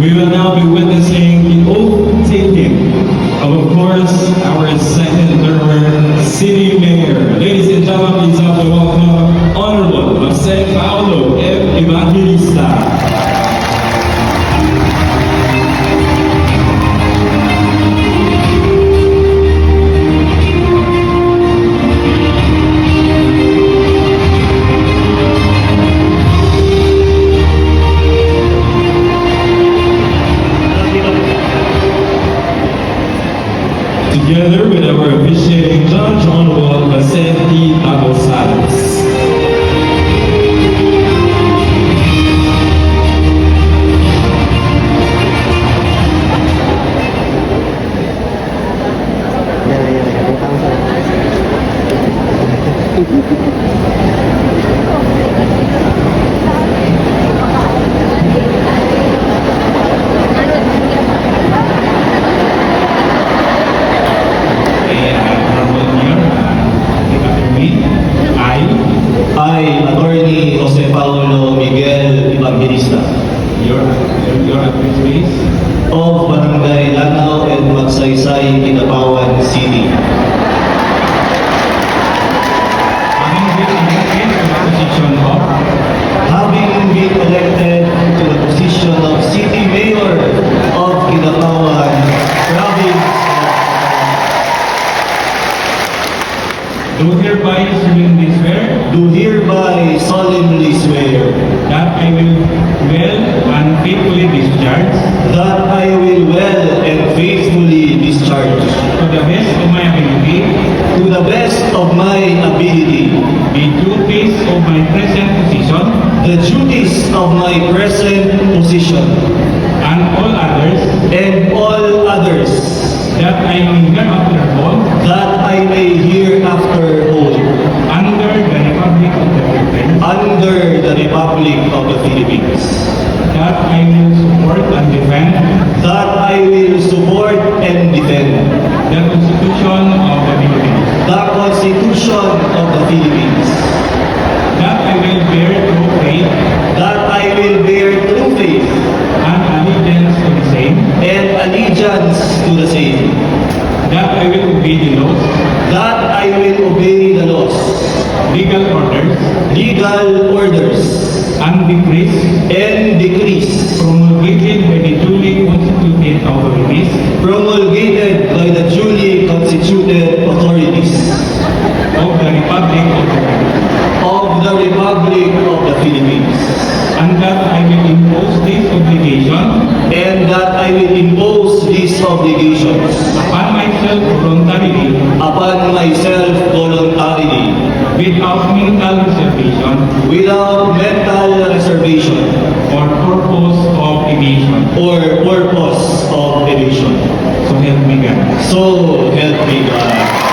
We will now be with Do hereby solemnly swear. Do hereby solemnly swear. That I will well and faithfully discharge. That I will well and faithfully discharge. To the best of my ability. To the best of my ability. The duties of my present position. The duties of my present position. And all others. And all others. That I will not perform. that I may hereafter hold. increase and decrease. cooperation. So help me God. So help me God.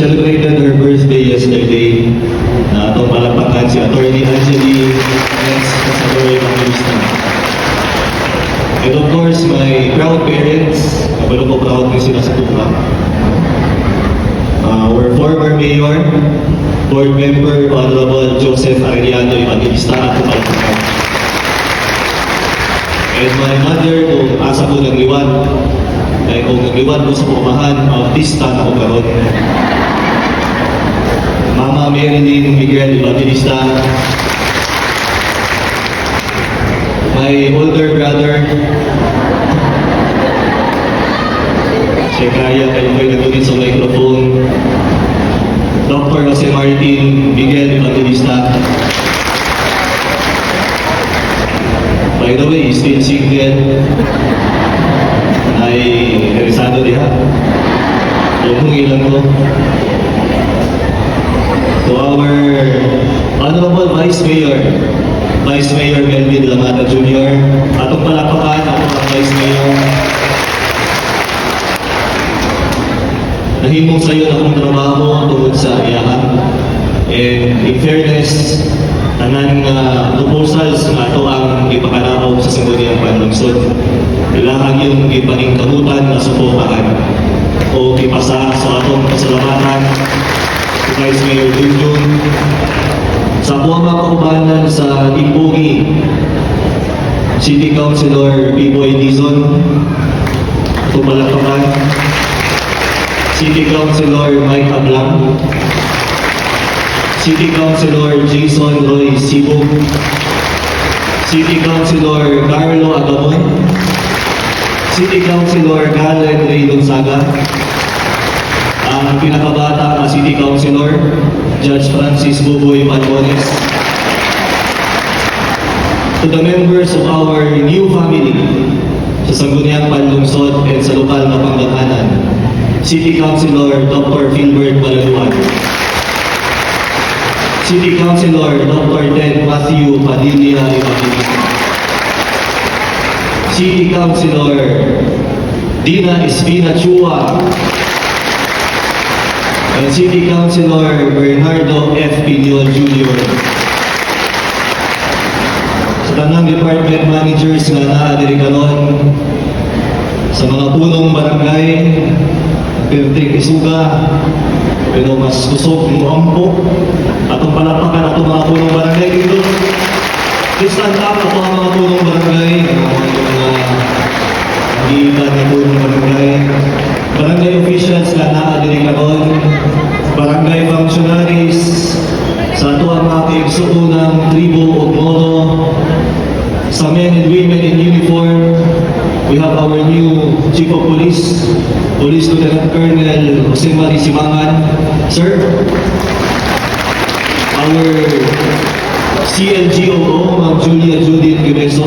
celebrated her birthday yesterday. Uh, itong palapakan si Attorney Angeli S. Casador Mangusta. And of course, my proud parents, kabalo ko proud ko sila sa tupa. Uh, ah, our former mayor, board member, Honorable Joseph Arellano Evangelista at Palapakan. And my mother, kung asa ko ng liwan, dahil kung nagliwan ko sa pumahan, autista na ko karoon. Mama Marilyn Miguel Evangelista, my older brother, si Kaya, kayo kayo nagtunin sa microphone, Dr. Jose Martin Miguel Evangelista, By the way, still single, ay interesado diha. Huwag mong ilan ko. To our Honorable Vice Mayor, Vice Mayor Melvin Lamata Jr., atong palapakan ang Vice Mayor. Nahimong sa iyo na akong trabaho tungkol sa iyahan. And in fairness, tanan nga proposals nga ito ang ipakalaw sa Sangguniang Panlungsod. Kailangan yung ipaningkamutan na suportahan o ipasa sa atong pasalamatan Vice Mayor Junjun sa buwang mga kaubanan sa Timbugi, City Councilor Biboy Dizon, Tumalapakan, City Councilor Mike Ablang, City Councilor Jason Roy Sibog, City Councilor Carlo Agamon, City Councilor Galen Ray Gonzaga, ang pinakabata na City Councilor, Judge Francis Buboy Palmones, to the members of our new family sa Sangguniang Panlungsod and sa lokal na Pangatanan, City Councilor Dr. Philbert Balaluan, City Councilor Dr. Ted Matthew Padilla Evangelista, City Councilor Dina Espina Chua, and City Councilor Bernardo F. Pinion Jr. Sa tanang department managers nga naadiri karon sa mga punong barangay, Pertek Isuga, pero mas kusog mo ampo, atong palapakan atong mga punong barangay dito. Please stand up ang mga punong barangay, ang mga Gitan na punong barangay. Barangay officials na naadiri karon, barangay functionaries, sa ato ang mga kaigsuo ng tribo o mono, sa men and women in uniform, we have our new Chief of Police, Police Lieutenant Colonel Jose Mari Simangan. Sir, our CLGOO, Ma'am Julia Judith Gibeso,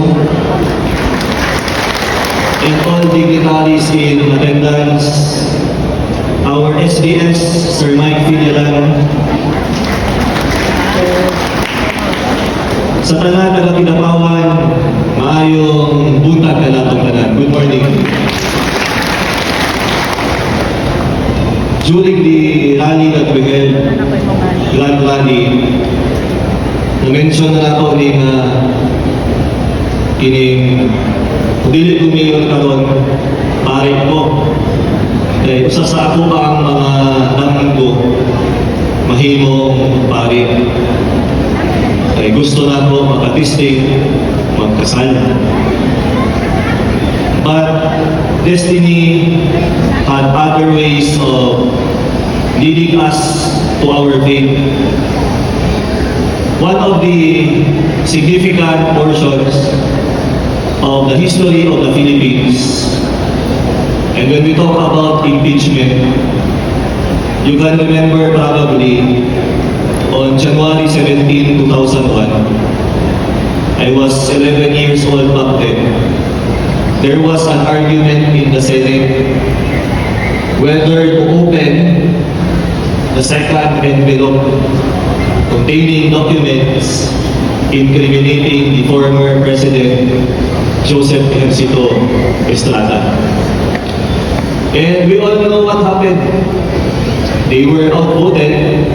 and all dignitaries in attendance, our SDS, Sir Mike Fidelan, sa tanan ng Kinapawan, maayong buntag na natong tanan. Good morning. During the rally that we held, Grand Rally, na-mention na nato ni nga kining dili ko mayor karon pare ko. Eh usa sa ako pa ang mga damang ko? Mahimong pare. Eh gusto na ko makatisting magkasal. But destiny had other ways of leading us to our fate. One of the significant portions of the history of the Philippines. And when we talk about impeachment, you can remember probably on January 17, 2001, I was 11 years old back then. There was an argument in the Senate whether to open the second envelope containing documents incriminating the former President Joseph Ejercito Estrada. And we all know what happened. They were outvoted.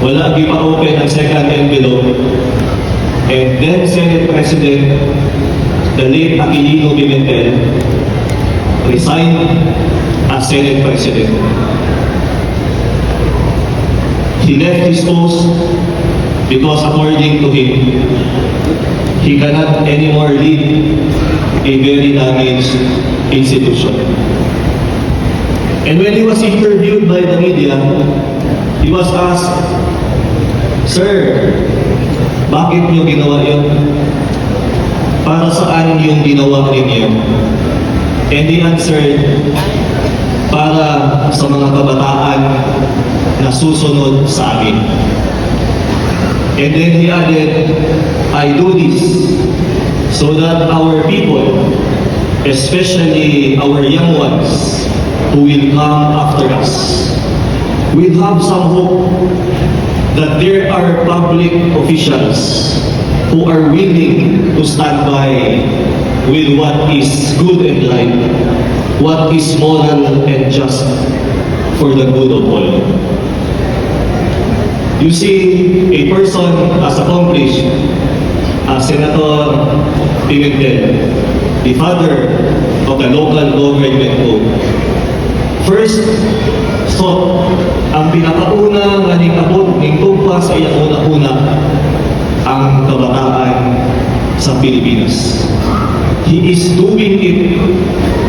Wala di pa open ang second envelope. And then Senate President the late Aquilino Pimentel, resigned as Senate President. He left his post because according to him, he cannot anymore lead a very damaged institution. And when he was interviewed by the media, he was asked, Sir, bakit niyo ginawa yun? Para saan yung ginawa ninyo? And he answered, para sa mga kabataan na susunod sa amin. And then he added, I do this so that our people, especially our young ones who will come after us, will have some hope that there are public officials who are willing to stand by with what is good and right, what is moral and just for the good of all. You see, a person as accomplished as Senator Pimentel, the father of the local government code, first thought, ang pinakauna nga ning abot ning tugpa sa iyang una-una ang kabataan sa Pilipinas. He is doing it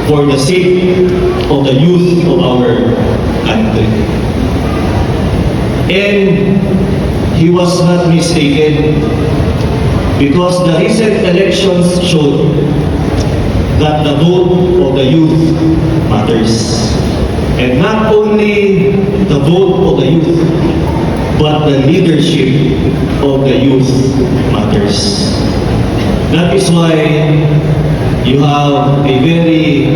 for the sake of the youth of our country. And he was not mistaken because the recent elections showed that the vote of the youth matters. And not only the vote of the youth, but the leadership of the youth matters. That is why you have a very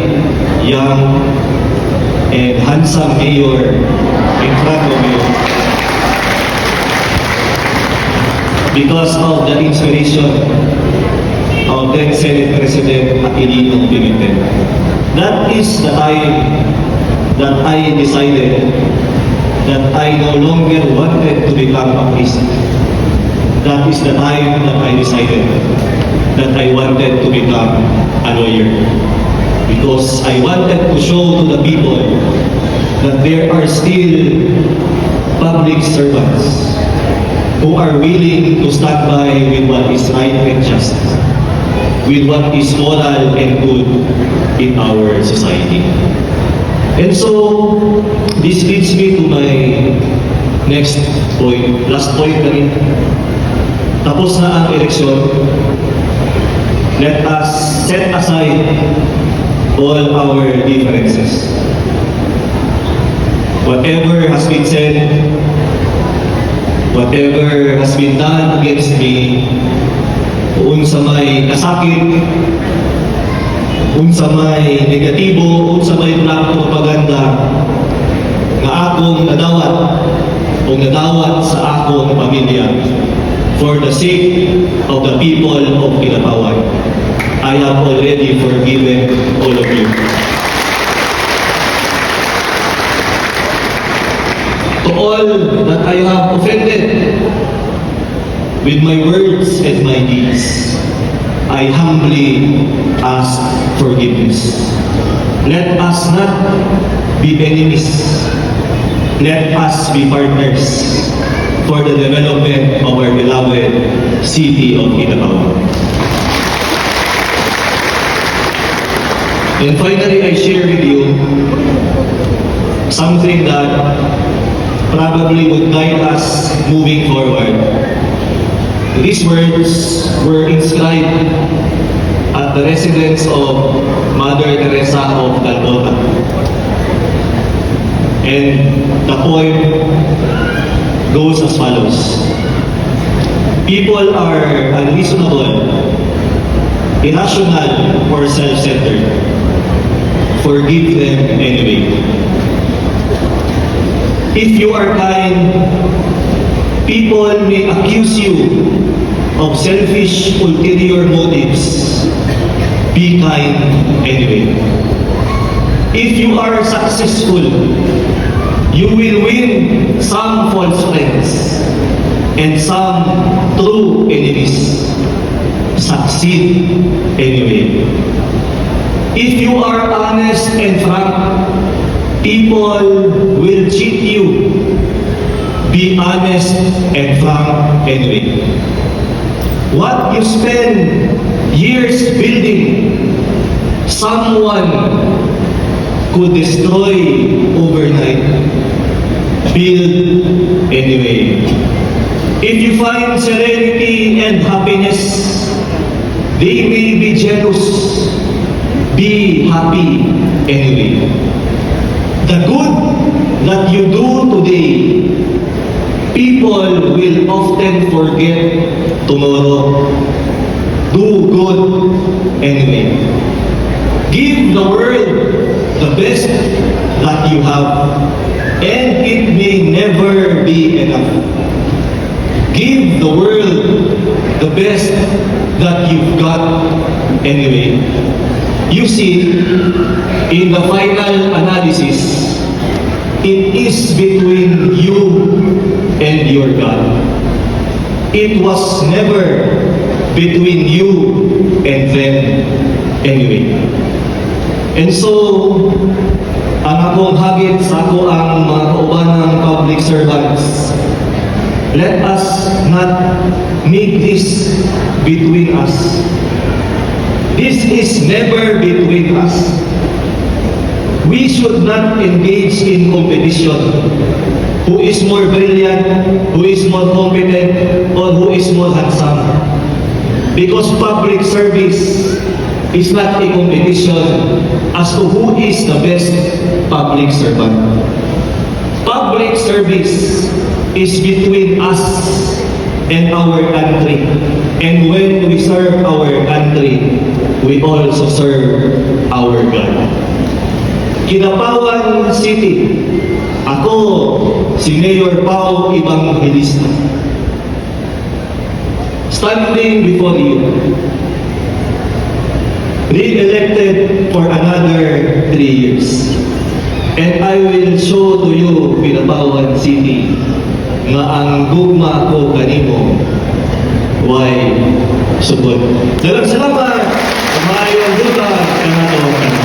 young and handsome mayor in front of you because of the inspiration of then Senate President Aquilino Pimentel. That is the time that I decided that I no longer wanted to become a priest. That is the time that I decided that I wanted to become a lawyer. Because I wanted to show to the people that there are still public servants who are willing to stand by with what is right and just, with what is moral and good in our society. And so, this leads me to my next point, last point na rin. Tapos na ang eleksyon, let us set aside all our differences. Whatever has been said, whatever has been done against me, sa may kasakit, sa may negatibo, kung sa may black propaganda, nga akong nadawat o nadawat sa akong pamilya for the sake of the people of Kinatawan. I have already forgiven all of you. To all that I have offended with my words and my deeds, I humbly ask forgiveness. Let us not be enemies. Let us be partners for the development of our beloved city of Kinabaw. And finally, I share with you something that probably would guide us moving forward. These words were inscribed at the residence of Mother Teresa of Calcutta. And the poem goes as follows. People are unreasonable, irrational, or self-centered. Forgive them anyway. If you are kind, people may accuse you of selfish ulterior motives. Be kind anyway. If you are successful, you will win some false friends and some true enemies. succeed anyway. If you are honest and frank, people will cheat you. Be honest and frank anyway. What you spend years building, someone could destroy overnight. Build anyway. If you find serenity and happiness, they may be jealous. Be happy anyway. The good that you do today, people will often forget tomorrow. Do good anyway. Give the world the best that you have, and it may never be enough. Give the world the best that you've got anyway. You see, in the final analysis, it is between you and your God. It was never between you and them anyway. And so, ang akong hagit sa ako ang mga kaubanang public servants, let us not make this between us. This is never between us. We should not engage in competition. Who is more brilliant, who is more competent, or who is more handsome. Because public service is not a competition as to who is the best public servant. Public service is between us and our country. And when we serve our country, we also serve our God. Kinapawan City, ako si Mayor Pao Evangelista. Standing before you, re-elected for another three years. And I will show to you, Pinapawan City, nga ang gugma ko kanimo why subot. Dalang salamat! Maayong duta kanato kanimo.